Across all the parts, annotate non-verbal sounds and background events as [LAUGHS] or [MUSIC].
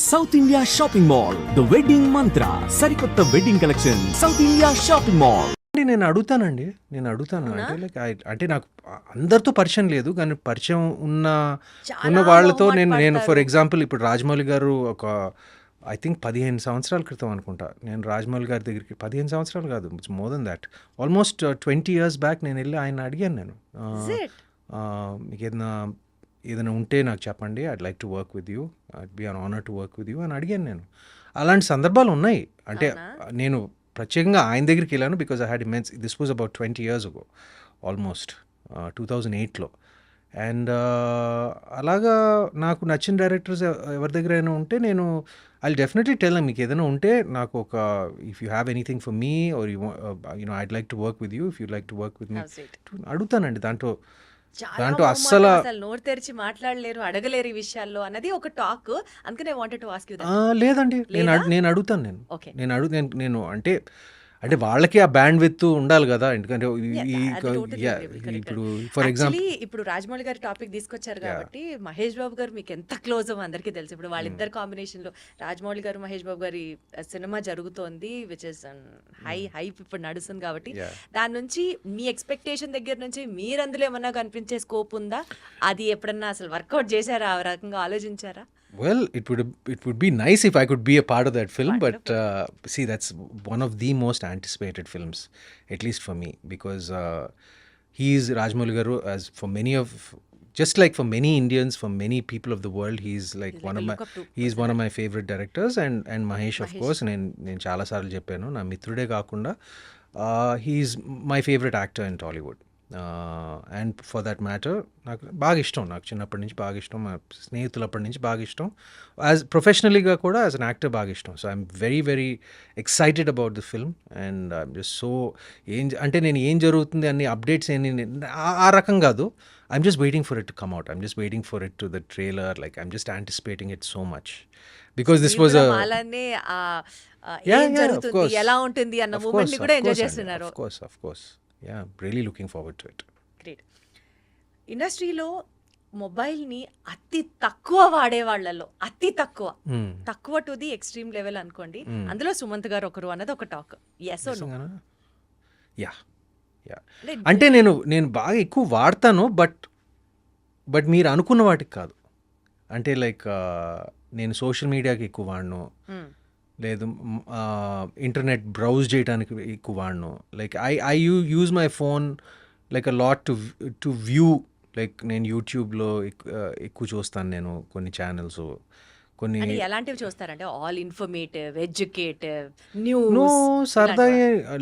South India shopping mall the wedding Mantra సరికొత్త wedding collection South India shopping mall అంటే నేను అడుగుతానండి నేను అడుగుతాను? అంటే లైక్ అంటే నాకు అందరితో పరిచయం లేదు కానీ పరిచయం ఉన్న ఉన్న వాళ్ళతో నేను నేను ఫర్. ఎగ్జాంపుల్ ఇప్పుడు రాజమౌళి గారు ఒక ఐ థింక్ పదిహేను సంవత్సరాల క్రితం అనుకుంటా నేను రాజమౌళి గారి దగ్గరికి పదిహేను సంవత్సరాలు కాదు it's more than that almost twenty years back నేను వెళ్ళి ఆయన అడిగాను నేను it? ఆ, మీకు ఏదైనా ఏదైనా ఉంటే నాకు చెప్పండి I'd like to work with you I'd be an honour to work with you అని అడిగాను నేను అలాంటి సందర్భాలు ఉన్నాయి అంటే? నేను ప్రత్యేకంగా ఆయన దగ్గరికి వెళ్ళాను because I had immense this was about twenty years ago almost two thousand ఎయిట్లో అండ్ అలాగా నాకు నచ్చిన డైరెక్టర్స్ ఎవరి దగ్గర అయినా ఉంటే నేను ఐ డెఫినెట్లీ టెల్ మీకు ఏదైనా ఉంటే నాకు ఒక if you have anything for me or you you know I'd like to work with you if you like to work with me. అడుగుతానండి దాంట్లో దాంట్లో అస్సలు అసలు నోరు తెరిచి మాట్లాడలేరు అడగలేరు ఈ విషయాల్లో అన్నది ఒక టాక్. అందుకనే వాంటెడ్ టు ఆస్క్ యూ లేదండి. నేను నేను అడుగుతాను నేను. నేను అడుగు నేను అంటే అంటే వాళ్ళకి ఆ బ్యాండ్ విత్ ఉండాలి కదా. ఎందుకంటే. ఇప్పుడు ఫర్ ఎగ్జాంపుల్ ఇప్పుడు రాజమౌళి గారి టాపిక్ తీసుకొచ్చారు కాబట్టి మహేష్ బాబు గారు మీకు ఎంత క్లోజ్ అందరికీ తెలుసు. ఇప్పుడు వాళ్ళిద్దరు కాంబినేషన్లో రాజమౌళి గారు మహేష్ బాబు గారి సినిమా జరుగుతోంది విచ్ ఇస్ హై హైప్ ఇప్పుడు నడుస్తుంది కాబట్టి. దాని నుంచి మీ ఎక్స్పెక్టేషన్ దగ్గర నుంచి మీరు అందులో ఏమన్నా కనిపించే స్కోప్ ఉందా? అది ఎప్పుడన్నా అసలు వర్కౌట్ చేశారా? ఆ రకంగా ఆలోచించారా? Well, it would it would be nice if I could be a part of that film, but uh, see, that's one of the most anticipated films, at least for me, because uh, he is Rajmouli Garu, as for many of, just like for many Indians, for many people of the world, he's like He's one like of my, he's one of my favorite directors, and and Mahesh, of course, నేను నేను చాలాసార్లు చెప్పాను నా మిత్రుడే కాకుండా he's my favourite actor in Tollywood and for that matter నాకు బాగా ఇష్టం. నాకు చిన్నప్పటి నుంచి బాగా ఇష్టం. మా స్నేహితులప్పటి నుంచి బాగా ఇష్టం. యాజ్ ప్రొఫెషనలీగా కూడా యాజ్ అన్ యాక్టర్ బాగా ఇష్టం. So I'm very very excited about the film and I'm just so ఏం అంటే నేను ఏం జరుగుతుంది అన్ని అప్డేట్స్ ఏంటి ఆ- రకం కాదు. I'm just waiting for it to come out I'm just waiting for it to the trailer like I'm just anticipating it so much because this was ఎలా ఉంటుంది అన్న మూమెంట్ కూడా ఎంజాయ్ చేస్తున్నారు. Of course, of course. Yeah, really looking forward to it. Great ఇండస్ట్రీలో మొబైల్ని అతి తక్కువ వాడే వాళ్ళలో అతి తక్కువ Hmm. తక్కువ టు ది ఎక్స్ట్రీమ్ లెవెల్ అనుకోండి అందులో సుమంత్ గారు ఒకరు అన్నది ఒక టాక్ ఎస్? యా యా అంటే నేను నేను బాగా ఎక్కువ వాడతాను బట్ బట్ మీరు అనుకున్న వాటికి కాదు. అంటే లైక్ నేను సోషల్ మీడియాకి ఎక్కువ వాడను. లేదు ఇంటర్నెట్ బ్రౌజ్ చేయడానికి ఎక్కువ వాడను. Like I I you use my phone like a lot to to view. Like నేను యూట్యూబ్లో ఎక్కువ చూస్తాను నేను కొన్ని ఛానల్స్. కొన్ని ఎలాంటివి చూస్తారంటే all informative educative no news సరదా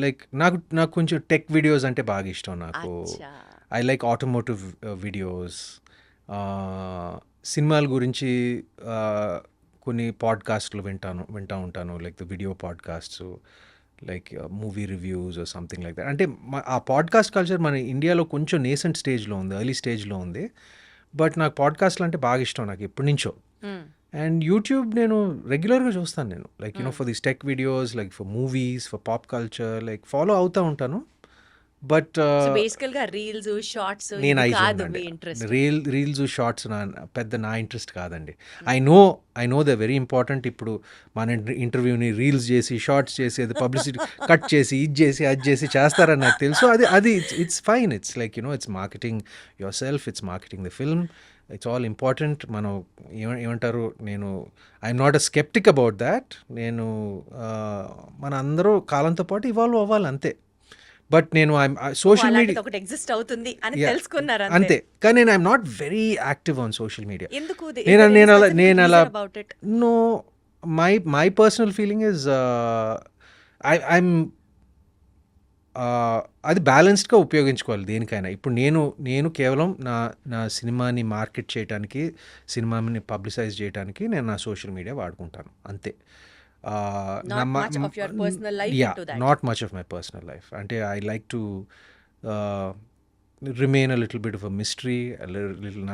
లైక్ నాకు నాకు కొంచెం టెక్ వీడియోస్ అంటే బాగా ఇష్టం నాకు. I like automotive videos. సినిమాల గురించి కొన్ని పాడ్కాస్ట్లు వింటాను వింటూ ఉంటాను. Like the video podcasts like movie reviews something like that అంటే మ- ఆ పాడ్కాస్ట్ కల్చర్ మన ఇండియాలో కొంచెం నేసెంట్ స్టేజ్లో ఉంది ఎర్లీ స్టేజ్లో ఉంది. బట్ నాకు పాడ్కాస్ట్లు అంటే బాగా ఇష్టం నాకు ఎప్పటి నుంచో. అండ్ యూట్యూబ్ నేను రెగ్యులర్గా చూస్తాను నేను. Like you know for this tech videos like for movies for pop culture like follow అవుతూ ఉంటాను. బట్ బేసికల్గా రీల్స్ షార్ట్స్ నేను రీల్ రీల్స్ షార్ట్స్ నా పెద్ద నా ఇంట్రెస్ట్ కాదండి. I know I know the very important ఇప్పుడు మన ఇంటర్వ్యూని రీల్స్ చేసి షార్ట్స్ చేసి అది పబ్లిసిటీ కట్ [LAUGHS] చేసి ఇది చేసి అది చేసి చేస్తారని నాకు తెలుసు. అది అది it's fine it's like you know it's marketing yourself it's marketing the film it's all important మనం ఏమ ఏమంటారు? నేను I'm not a sceptic about that నేను ఆ, మన అందరూ కాలంతో పాటు ఇవాల్వ్ అవ్వాలి అంతే. బట్ నేను సోషల్ మీడియా ఒకటి ఎగ్జిస్ట్ అవుతుంది అని. తెలుసుకున్నారు అంతే. కానీ నేను I'm not very active on social media ఎందుకు? నేను నేను అలా నేను అలా no my my personal feeling is I I'm అది బ్యాలెన్స్డ్గా ఉపయోగించుకోవాలి దేనికైనా. ఇప్పుడు నేను నేను కేవలం నా నా సినిమాని మార్కెట్ చేయడానికి సినిమాని పబ్లిసైజ్ చేయడానికి నేను నా సోషల్ మీడియా వాడుకుంటాను. అంతే. uh, not much of your personal life yeah, into that. Not much of my personal life. And I like to uh, remain a little bit of a mystery. A little, little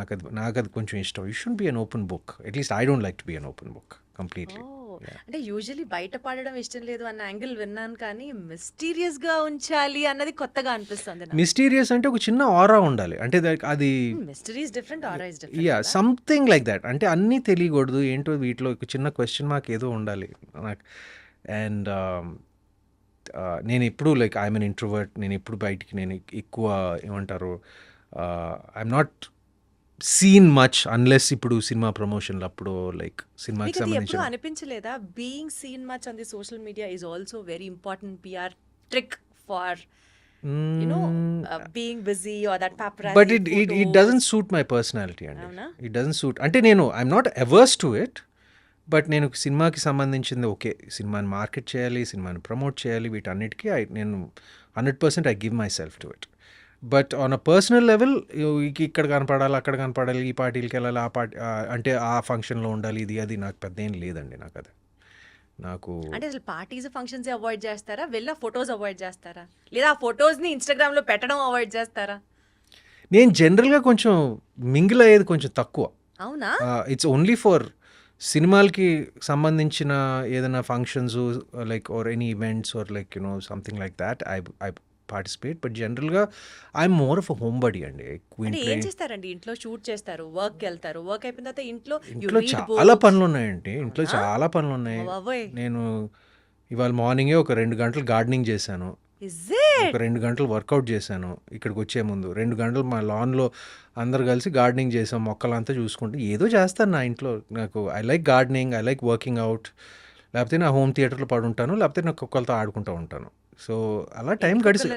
You shouldn't be an open book. At least I don't like to be an open book completely. Oh. అంటే usually బయట పడడం ఇష్టం లేదు అన్న angle విన్నాను కానీ మిస్టీరియస్గా ఉంచాలి అన్నది కొత్తగా అనిపిస్తుంది మిస్టీరియస్ అంటే ఒక చిన్న ఆరా ఉండాలి. అంటే అది mysteries different are is yeah different something like that అంటే అన్నీ తెలియకూడదు ఏంటో వీటిలో ఒక చిన్న క్వశ్చన్ మార్క్ ఏదో ఉండాలి నాకు. అండ్ నేను ఎప్పుడు లైక్ ఐఎమ్ అన్ ఇంట్రోవర్ట్ నేను ఎప్పుడు బయటికి నేను ఎక్కువ ఏమంటారు I'm not seen much unless ఇప్పుడు సినిమా ప్రమోషన్లు అప్పుడు లైక్ సినిమాకి అనిపించలేదా? Being seen much on the social media is also very important PR trick for you know being busy or that paparazzi but it it it. Doesn't suit my personality అండి? It doesn't suit అంటే నేను I'm not averse to it but నేను సినిమాకి సంబంధించింది okay సినిమాని market చేయాలి సినిమాని promote చేయాలి వీటన్నిటికీ ఐ నేను hundred percent I give myself to it but on a personal level ఇక్కడ కనపడాలి అక్కడ కనపడాలి ఈ పార్టీలకి వెళ్ళాలి ఆ పార్టీ అంటే ఆ ఫంక్షన్లో ఉండాలి ఇది అది నాకు పెద్ద ఏం లేదండి నాకు అది. నాకు అంటే అసలు పార్టీస్ ఫంక్షన్స్ అవాయిడ్ చేస్తారా? వెళ్ళా ఫొటోస్ అవాయిడ్ చేస్తారా? లేదా ఆ ఫొటోస్ని ఇన్స్టాగ్రామ్లో పెట్టడం అవాయిడ్ చేస్తారా? నేను జనరల్గా కొంచెం మింగిల్ అయ్యేది కొంచెం తక్కువ. అవునా? ఇట్స్ ఓన్లీ ఫర్ సినిమాలకి సంబంధించిన ఏదైనా functions like or any events or like you know something like that I I participate but జనరల్గా I'm more of homebody అండి. ఏం చేస్తారండి? ఇంట్లో షూట్ చేస్తారు వర్క్ వెళ్తారు. వర్క్ అయిపోయిన తర్వాత ఇంట్లో ఇంట్లో చాలా. పనులు ఉన్నాయండి ఇంట్లో? చాలా పనులు ఉన్నాయి. నేను ఇవాళ మార్నింగే ఒక రెండు గంటలు గార్డెనింగ్ చేశాను? ఒక రెండు గంటలు వర్కౌట్ చేశాను ఇక్కడికి వచ్చే ముందు. రెండు గంటలు మా లాన్లో అందరు కలిసి గార్డెనింగ్ చేసాం మొక్కలంతా చూసుకుంటే. ఏదో చేస్తాను నా ఇంట్లో. నాకు I like gardening I like working out లేకపోతే నా హోమ్ థియేటర్లో పడుంటాను లేకపోతే నా కుక్కలతో ఆడుకుంటూ ఉంటాను. సో అలా టైం గడిచి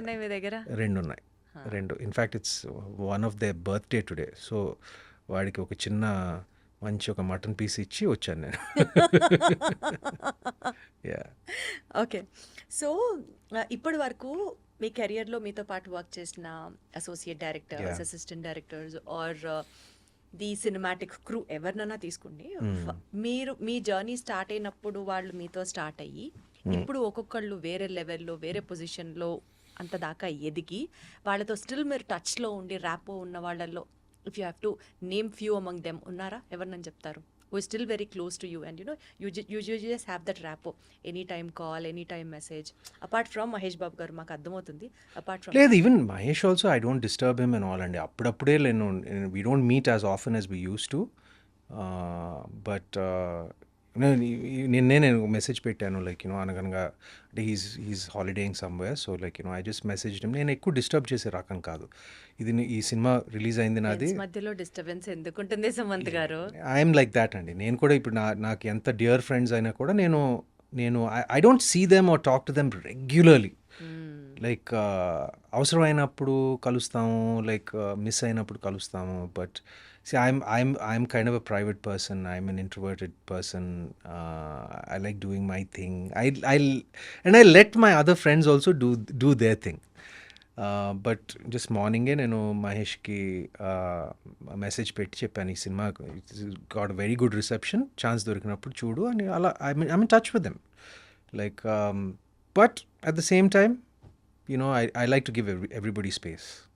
రెండు ఉన్నాయి రెండు. In fact it's one of the birthday today so వాడికి ఒక చిన్న మంచి ఒక మటన్ పీస్ ఇచ్చి వచ్చాను నేను. యా ఓకే సో ఇప్పటి వరకు మీ కెరియర్లో మీతో పాటు వర్క్ చేసిన associate directors. Assistant directors or the cinematic crew ఎవరినైనా తీసుకోండి. ఫ- మీరు మీ జర్నీ స్టార్ట్ అయినప్పుడు వాళ్ళు మీతో స్టార్ట్ అయ్యి ఇప్పుడు ఒక్కొక్కళ్ళు వేరే లెవెల్లో వేరే పొజిషన్లో అంత దాకా ఎదిగి వాళ్ళతో స్టిల్ మీరు టచ్లో ఉండి ర్యాపో ఉన్న వాళ్ళల్లో if you have to name few among them ఉన్నారా? ఎవరినని చెప్తారు? Still very close to you and you know you, ju- you, ju- just have that rapport. Anytime call anytime message. Apart from Mahesh Babu గారు మాకు అర్థమవుతుంది. Apart from లేదు even Mahesh also I don't disturb him and all అండి. అప్పుడప్పుడే నేను we don't meet as often as we used to but నిన్నే నేను message పెట్టాను లైక్ యూనో అనగనగా అంటే he's he's holidaying somewhere so like you know I just message నేను ఎక్కువ డిస్టర్బ్ చేసే రకం కాదు. ఇది ఈ సినిమా రిలీజ్ అయింది నాది. మధ్యలో డిస్టర్బెన్స్ ఎందుకుంటుంది సుమంత్ గారు? ఐఎమ్ లైక్ దాట్ అండి. నేను కూడా ఇప్పుడు నా నాకు ఎంత డియర్ ఫ్రెండ్స్ అయినా కూడా నేను నేను I don't see them or talk to them regularly like అవసరమైనప్పుడు కలుస్తాము లైక్ మిస్ అయినప్పుడు కలుస్తాము but see I'm I'm I'm kind of a private person I'm an introverted person I like doing my thing I I and I let my other friends also do do their thing but just మార్నింగే నేను మహేష్కి message పెట్టి చెప్పాను ఈ cinema. Got very good reception chance దొరికినప్పుడు చూడు అని అలా I mean I mean touch with them like but at the same time you know I I like to give every everybody space